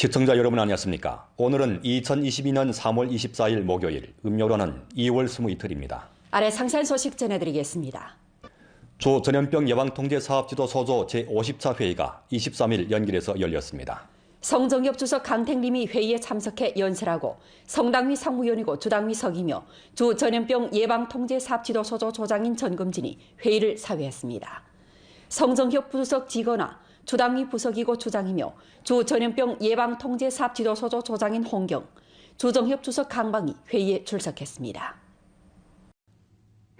시청자 여러분 안녕하십니까? 오늘은 2022년 3월 24일 목요일, 음력으로는 2월 22일입니다. 아래 상세한 소식 전해드리겠습니다. 조 전염병 예방 통제 사업 지도 소조 제54 회의가 23일 연길에서 열렸습니다. 성정엽 주석 강택림이 회의에 참석해 연설하고 성당위 상무위원이고 주당위 석이며 주 전염병 예방 통제 사업 지도 소조 조장인 전금진이 회의를 사회했습니다. 성정협 부수석 직원아 주당위 부석이고 주장이며 주 전염병 예방 통제 사업 지도 소조 조장인 홍경, 주정협 주석 강방이 회의에 출석했습니다.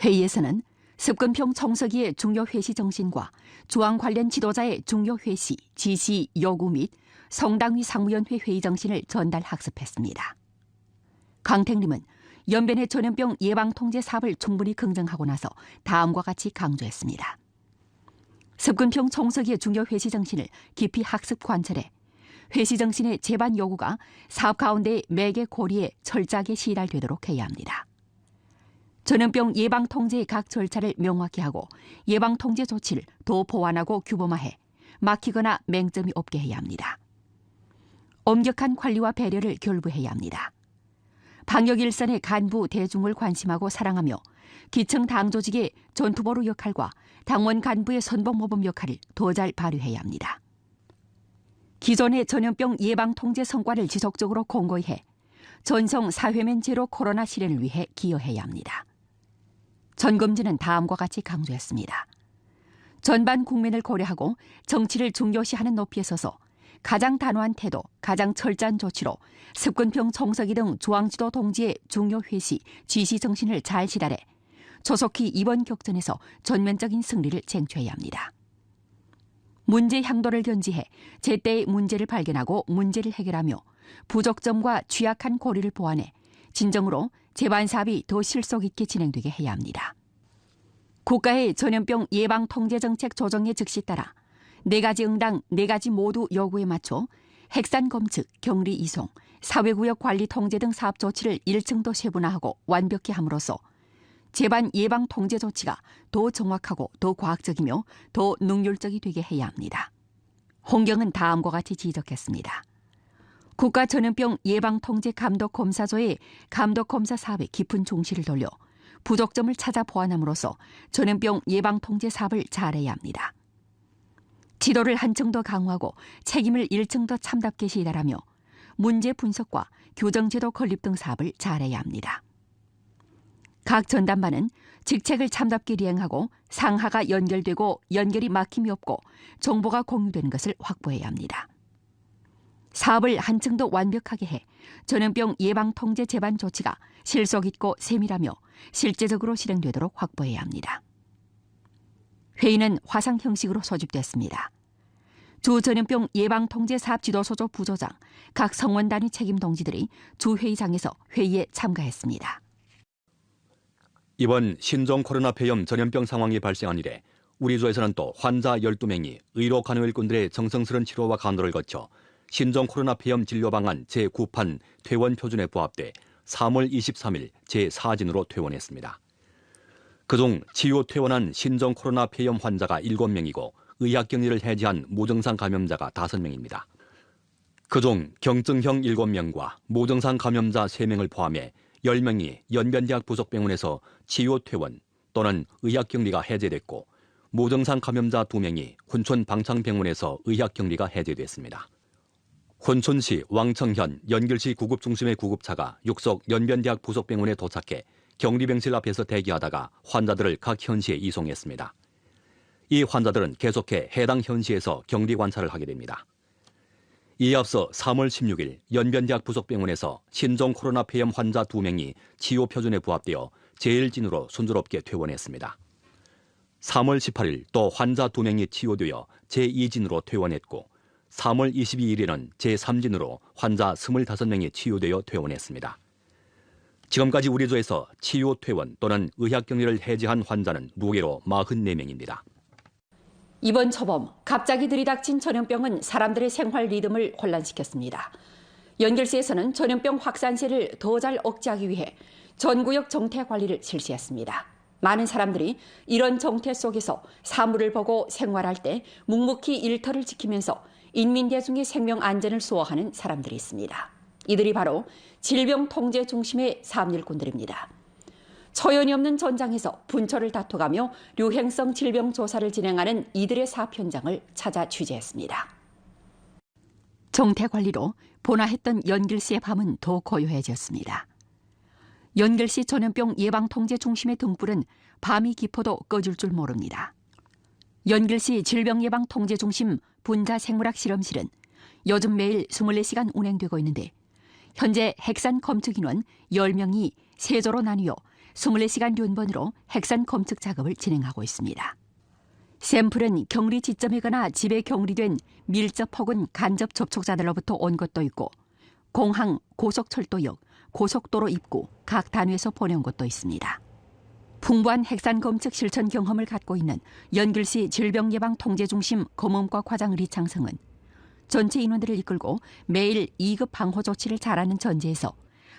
회의에서는 습근평 청서기의 중요 회시 정신과 주황 관련 지도자의 중요 회시, 지시, 요구 및 성당위 상무위원회 회의 정신을 전달 학습했습니다. 강택림은 연변의 전염병 예방 통제 사업을 충분히 긍정하고 나서 다음과 같이 강조했습니다. 습근평 청서기의 중요 회시 정신을 깊이 학습 관철해 회시 정신의 제반 요구가 사업 가운데 매개 고리에 철저하게 시달되도록 해야 합니다. 전염병 예방 통제의 각 절차를 명확히 하고 예방 통제 조치를 더 보완하고 규범화해 막히거나 맹점이 없게 해야 합니다. 엄격한 관리와 배려를 결부해야 합니다. 방역 일선의 간부 대중을 관심하고 사랑하며 기청 당 조직의 전투보루 역할과 당원 간부의 선봉 모범 역할을 더 잘 발휘해야 합니다. 기존의 전염병 예방 통제 성과를 지속적으로 공고히 해 전성 사회면 제로 코로나 실현을 위해 기여해야 합니다. 전검진은 다음과 같이 강조했습니다. 전반 국민을 고려하고 정치를 중요시하는 높이에 서서 가장 단호한 태도, 가장 철저한 조치로 습근평 청서기 등 중앙지도 동지의 중요 회시, 지시 정신을 잘 실현해 조속히 이번 격전에서 전면적인 승리를 쟁취해야 합니다. 문제 향도를 견지해 제때의 문제를 발견하고 문제를 해결하며 부족점과 취약한 고리를 보완해 진정으로 재반 사업이 더 실속 있게 진행되게 해야 합니다. 국가의 전염병 예방 통제 정책 조정에 즉시 따라 네 가지 응당 네 가지 모두 요구에 맞춰 핵산 검측, 격리 이송, 사회구역 관리 통제 등 사업 조치를 1층 더 세분화하고 완벽히 함으로써 재반 예방 통제 조치가 더 정확하고 더 과학적이며 더 능률적이 되게 해야 합니다. 홍경은 다음과 같이 지적했습니다. 국가 전염병 예방 통제 감독 검사조의 감독 검사 사업에 깊은 중시를 돌려 부족점을 찾아 보완함으로써 전염병 예방 통제 사업을 잘해야 합니다. 지도를 한층 더 강화하고 책임을 일층 더 참답게 시달하며 문제 분석과 교정제도 건립 등 사업을 잘해야 합니다. 각 전담반은 직책을 참답게 리행하고 상하가 연결되고 연결이 막힘이 없고 정보가 공유되는 것을 확보해야 합니다. 사업을 한층 더 완벽하게 해 전염병 예방 통제 재반 조치가 실속 있고 세밀하며 실제적으로 실행되도록 확보해야 합니다. 회의는 화상 형식으로 소집됐습니다. 주 전염병 예방 통제 사업 지도소조 부조장, 각 성원 단위 책임 동지들이 주 회의장에서 회의에 참가했습니다. 이번 신종 코로나 폐렴 전염병 상황이 발생한 이래 우리 조에서는 또 환자 12명이 의료 간호일꾼들의 정성스런 치료와 간호를 거쳐 신종 코로나 폐렴 진료 방안 제9판 퇴원 표준에 부합돼 3월 23일 제4진으로 퇴원했습니다. 그중 치유 퇴원한 신종 코로나 폐렴 환자가 7명이고 의학 격리를 해지한 무증상 감염자가 5명입니다. 그중 경증형 7명과 무증상 감염자 3명을 포함해 10명이 연변대학 부속병원에서 치유 퇴원 또는 의학 격리가 해제됐고 무증상 감염자 2명이 훈촌 방창병원에서 의학 격리가 해제됐습니다. 혼촌시 왕청현 연결시 구급 중심의 구급차가 육속 연변대학 부속병원에 도착해 격리병실 앞에서 대기하다가 환자들을 각 현시에 이송했습니다. 이 환자들은 계속해 해당 현시에서 격리 관찰을 하게 됩니다. 이에 앞서 3월 16일 연변대학 부속병원에서 신종 코로나 폐렴 환자 2명이 치료 표준에 부합되어 제1진으로 순조롭게 퇴원했습니다. 3월 18일 또 환자 2명이 치료되어 제2진으로 퇴원했고 3월 22일에는 제3진으로 환자 25명이 치유되어 퇴원했습니다. 지금까지 우리 조에서 치유 퇴원 또는 의학 격리를 해제한 환자는 무게로 44명입니다. 이번 초범 갑자기 들이닥친 전염병은 사람들의 생활 리듬을 혼란시켰습니다. 연결시에서는 전염병 확산세를 더 잘 억제하기 위해 전구역 정태 관리를 실시했습니다. 많은 사람들이 이런 정태 속에서 사물을 보고 생활할 때 묵묵히 일터를 지키면서 인민대중의 생명 안전을 수호하는 사람들이 있습니다. 이들이 바로 질병 통제 중심의 사업일꾼들입니다. 초연이 없는 전장에서 분초를 다투가며 유행성 질병 조사를 진행하는 이들의 사업 현장을 찾아 취재했습니다. 정태 관리로 본화했던 연길 씨의 밤은 더 고요해졌습니다. 연길 씨 전염병 예방 통제 중심의 등불은 밤이 깊어도 꺼질 줄 모릅니다. 연길시 질병 예방 통제 중심 분자 생물학 실험실은 요즘 매일 24시간 운행되고 있는데 현재 핵산 검측 인원 10명이 세조로 나뉘어 24시간 륜번으로 핵산 검측 작업을 진행하고 있습니다. 샘플은 격리 지점에 거나 집에 격리된 밀접 혹은 간접 접촉자들로부터 온 것도 있고 공항, 고속철도역, 고속도로 입구 각 단위에서 보내온 것도 있습니다. 풍부한 핵산 검측 실천 경험을 갖고 있는 연길시 질병예방통제중심 검음과 과장 리창성은 전체 인원들을 이끌고 매일 2급 방호 조치를 잘하는 전제에서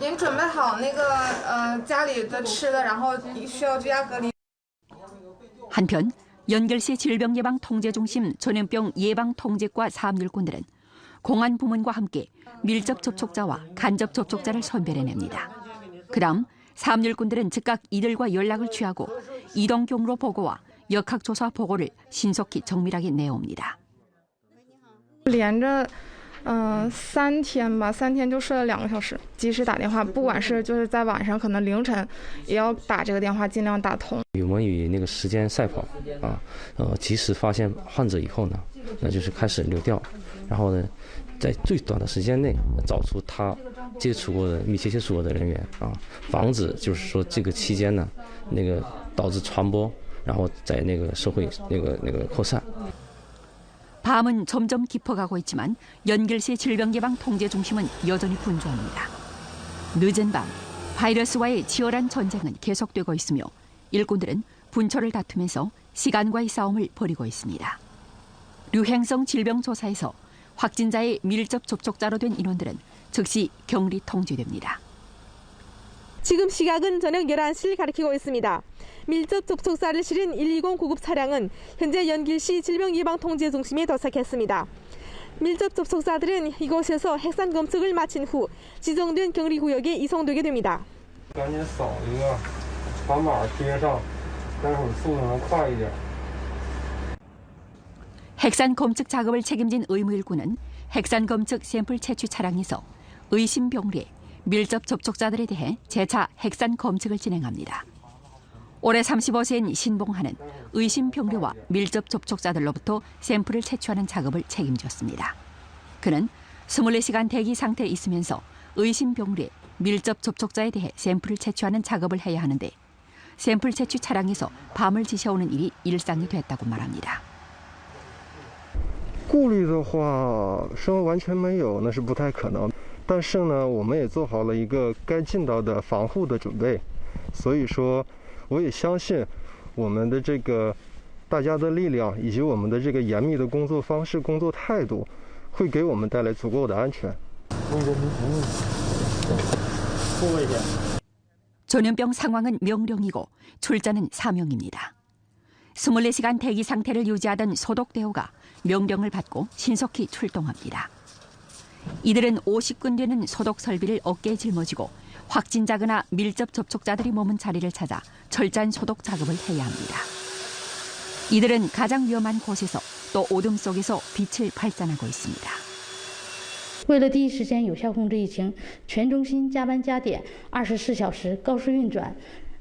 您准备好那个呃家里的吃的，然后需要居家隔离。 한편 연결시 질병예방통제중심 전염병 예방통제과 사업일꾼들은 공안 부문과 함께 밀접 접촉자와 간접 접촉자를 선별해냅니다. 그다음 사업일꾼들은 즉각 이들과 연락을 취하고 이동 경로 보고와 역학조사 보고를 신속히 정밀하게 내옵니다. 嗯、三天吧，三天就睡了两个小时，及时打电话，不管是就是在晚上，可能凌晨，也要打这个电话，尽量打通。我们与那个时间赛跑啊，呃，及时发现患者以后呢，那就是开始流调，然后呢，在最短的时间内找出他接触过的密切接触过的人员啊，防止就是说这个期间呢，那个导致传播，然后在那个社会那个那个扩散。 밤은 점점 깊어가고 있지만 연결시 질병예방 통제 중심은 여전히 분주합니다. 늦은 밤 바이러스와의 치열한 전쟁은 계속되고 있으며 일꾼들은 분초를 다투면서 시간과의 싸움을 벌이고 있습니다. 유행성 질병 조사에서 확진자의 밀접 접촉자로 된 인원들은 즉시 격리 통제됩니다. 지금 시각은 저녁 11시를 가리키고 있습니다. 밀접 접촉사를 실은 120 구급 차량은 현재 연길시 질병예방통제중심에 도착했습니다. 밀접 접촉사들은 이곳에서 핵산 검색을 마친 후 지정된 격리 구역에 이송되게 됩니다. 핵산 검측 작업을 책임진 의무일구는 핵산 검측 샘플 채취 차량에서 의심 병리 밀접 접촉자들에 대해 재차 핵산 검측을 진행합니다. 올해 35세인 신봉하는 의심 병리와 밀접 접촉자들로부터 샘플을 채취하는 작업을 책임졌습니다. 그는 24시간 대기 상태에 있으면서 의심 병리에 밀접 접촉자에 대해 샘플을 채취하는 작업을 해야 하는데 샘플 채취 차량에서 밤을 지새우는 일이 일상이 됐다고 말합니다. 顾虑的话，说完全没有那是不太可能。 但是呢，我们也做好了一个该尽到的防护的准备，所以说，我也相信我们的这个大家的力量以及我们的这个严密的工作方式、工作态度，会给我们带来足够的安全。 전염병 상황은 명령이고 출자는 사명입니다. 24시간 대기 상태를 유지하던 소독대오가 명령을 받고 신속히 출동합니다. 이들은 50군 되는 소독 설비를 어깨에 짊어지고 확진자거나 밀접 접촉자들이 머문 자리를 찾아 철저한 소독 작업을 해야 합니다. 이들은 가장 위험한 곳에서 또 어둠 속에서 빛을 발산하고 있습니다. 为了第一时间有效控制疫情，全中心加班加点，二十四小时高速运转，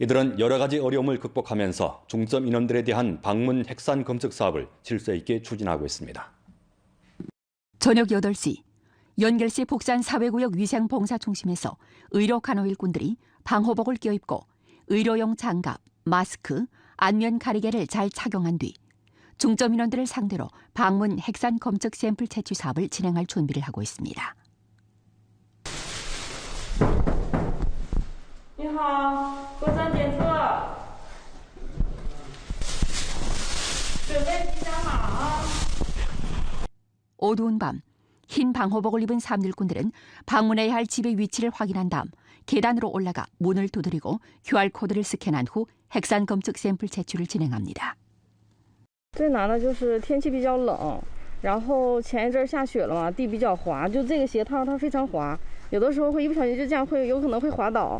이들은 여러 가지 어려움을 극복하면서 중점 인원들에 대한 방문 핵산 검측 사업을 질서 있게 추진하고 있습니다. 저녁 8시 연결시 복산 사회구역 위생봉사중심에서 의료 간호 일꾼들이 방호복을 껴입고 의료용 장갑, 마스크, 안면 가리개를 잘 착용한 뒤 중점 인원들을 상대로 방문 핵산 검측 샘플 채취 사업을 진행할 준비를 하고 있습니다. 你好，核酸检测，准备吉祥码啊！ 어두운 밤, 흰 방호복을 입은 삼일꾼들은 방문해야 할 집의 위치를 확인한 다음 계단으로 올라가 문을 두드리고 QR코드를 스캔한 후 핵산 검측 샘플 채취를 진행합니다. 最难的就是天气比较冷，然后前一阵儿下雪了嘛，地比较滑，就这个鞋套它非常滑，有的时候会一不小心就这样会有可能会滑倒，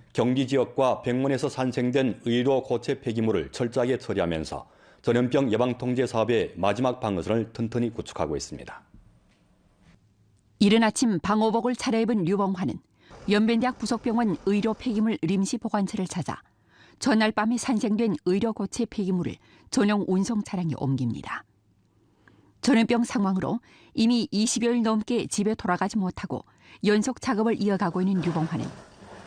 경기 지역과 병원에서 산생된 의료 고체 폐기물을 철저하게 처리하면서 전염병 예방 통제 사업의 마지막 방어선을 튼튼히 구축하고 있습니다. 이른 아침 방호복을 차려입은 류봉환은 연변대학 부속병원 의료 폐기물 림시 보관처를 찾아 전날 밤에 산생된 의료 고체 폐기물을 전용 운송 차량에 옮깁니다. 전염병 상황으로 이미 20여일 넘게 집에 돌아가지 못하고 연속 작업을 이어가고 있는 류봉환은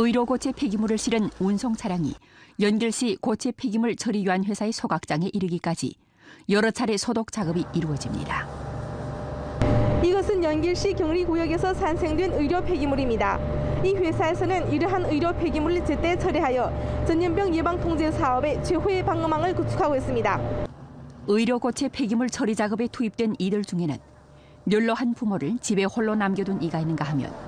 의료 고체 폐기물을 실은 운송 차량이 연결시 고체 폐기물 처리 유한 회사의 소각장에 이르기까지 여러 차례 소독 작업이 이루어집니다. 이것은 연길시 경리구역에서 산생된 의료 폐기물입니다. 이 회사에서는 이러한 의료 폐기물을 제때 처리하여 전염병 예방 통제 사업의 최후의 방어망을 구축하고 있습니다. 의료 고체 폐기물 처리 작업에 투입된 이들 중에는 멸로한 부모를 집에 홀로 남겨둔 이가 있는가 하면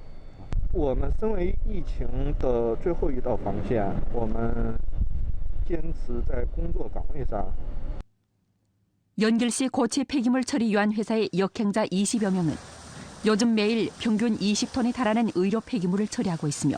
我们身为疫情的最后一道防线，我们坚持在工作岗位上。 연길시 고체 폐기물 처리 유한 회사의 역행자 20여 명은 요즘 매일 평균 20톤에 달하는 의료 폐기물을 처리하고 있으며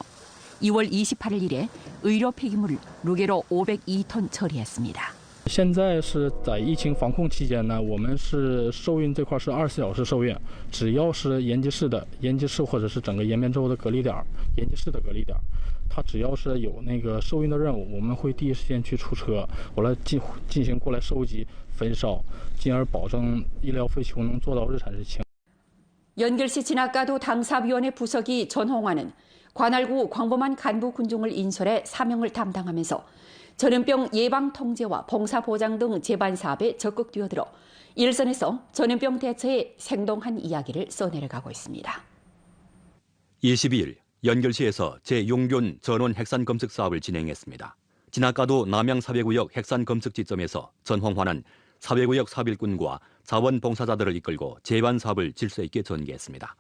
2월 28일 이래 의료 폐기물을 루게로 502톤 처리했습니다. 现在是在疫情防控期间呢，我们是受运这块是二十四小时受运，只要是延吉市的延吉市或者是整个延边州的隔离点儿，延吉市的隔离点儿，它只要是有那个受运的任务，我们会第一时间去出车，我来进进行过来收集、焚烧，进而保证医疗废弃物能做到日产日清。 연결시 진학가도 당사위원회 부서기 전홍환은 관할구 광범한 간부 군종을 인솔해 사명을 담당하면서 전염병 예방 통제와 봉사 보장 등 재반 사업에 적극 뛰어들어 일선에서 전염병 대처에 생동한 이야기를 써내려가고 있습니다. 22일 연결시에서 제6균 전원 핵산 검측 사업을 진행했습니다. 진학가도 남양 사회구역 핵산 검측 지점에서 전홍환은 사회구역 사빌꾼과 자원봉사자들을 이끌고 재반 사업을 질서 있게 전개했습니다.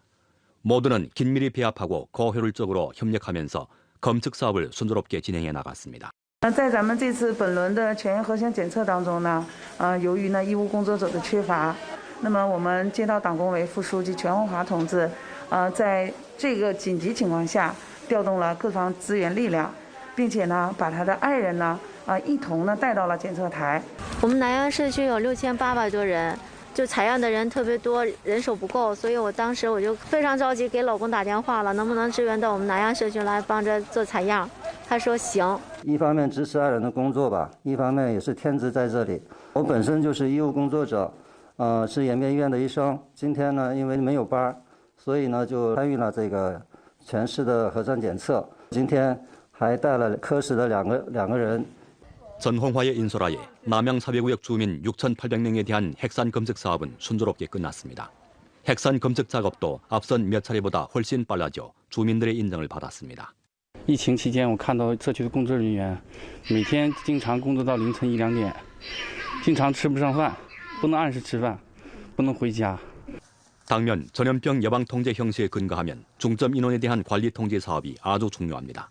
모두는 긴밀히 배합하고 고효율적으로 협력하면서 검측 사업을 순조롭게 진행해 나갔습니다. 那在咱们这次本轮的全员核酸检测当中呢，呃，由于呢医务工作者的缺乏，那么我们街道党工委副书记全红华同志，呃，在这个紧急情况下，调动了各方资源力量，并且呢，把他的爱人呢，啊、一同呢带到了检测台。我们南阳社区有六千八百多人，就采样的人特别多，人手不够，所以我当时我就非常着急，给老公打电话了，能不能支援到我们南阳社区来帮着做采样？他说行。一方面支持爱人的工作吧，一方面也是天职在这里。我本身就是医务工作者，呃，是延边医院的医生。今天呢，因为没有班儿，所以呢就参与了这个全市的核酸检测。今天还带了科室的两个两个人。 전홍화의 인솔하에 남양 사회구역 주민 6,800명에 대한 핵산 검측 사업은 순조롭게 끝났습니다. 핵산 검측 작업도 앞선 몇 차례보다 훨씬 빨라져 주민들의 인정을 받았습니다. 疫情期间，我看到社区的工作人员每天经常工作到凌晨一两点，经常吃不上饭，不能按时吃饭，不能回家。 당면 전염병 예방 통제 형식에 근거하면 중점 인원에 대한 관리 통제 사업이 아주 중요합니다.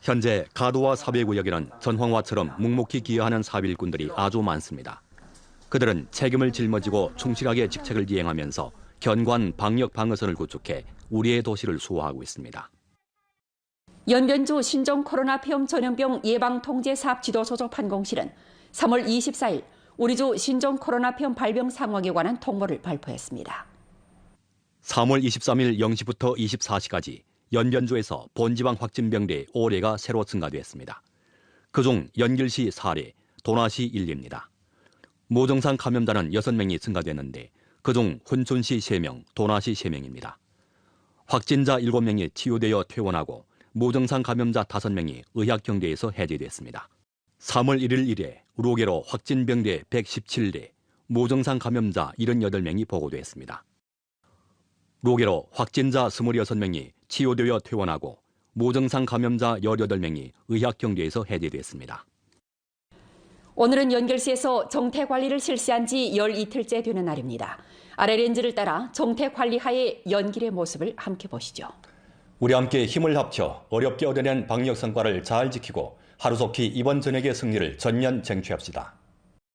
현재 가도와 사회구역에는 전황화처럼 묵묵히 기여하는 사빌꾼들이 아주 많습니다. 그들은 책임을 짊어지고 충실하게 직책을 이행하면서 견관 방역 방어선을 구축해 우리의 도시를 수호하고 있습니다. 연변주 신종 코로나 폐렴 전염병 예방 통제 사업 지도소 접판공실은 3월 24일 우리주 신종 코로나 폐렴 발병 상황에 관한 통보를 발표했습니다. 3월 23일 0시부터 24시까지 연변조에서 본지방 확진 병례 5례가 새로 증가됐습니다. 그중 연길시 4례, 도나시 1례입니다. 무정상 감염자는 6명이 증가됐는데 그중 훈촌시 3명, 도나시 3명입니다. 확진자 7명이 치유되어 퇴원하고 무정상 감염자 5명이 의학경계에서 해제됐습니다. 3월 1일 이래 우로계로 확진병대 117례, 무정상 감염자 78명이 보고됐습니다. 로계로 확진자 26명이 치유되어 퇴원하고 무증상 감염자 18명이 의학경대에서 해제됐습니다. 오늘은 연결시에서 정태 관리를 실시한 지열 이틀째 되는 날입니다. 아래 렌즈를 따라 정태 관리하의 연길의 모습을 함께 보시죠. 우리 함께 힘을 합쳐 어렵게 얻어낸 방역 성과를 잘 지키고 하루속히 이번 전역의 승리를 전면 쟁취합시다.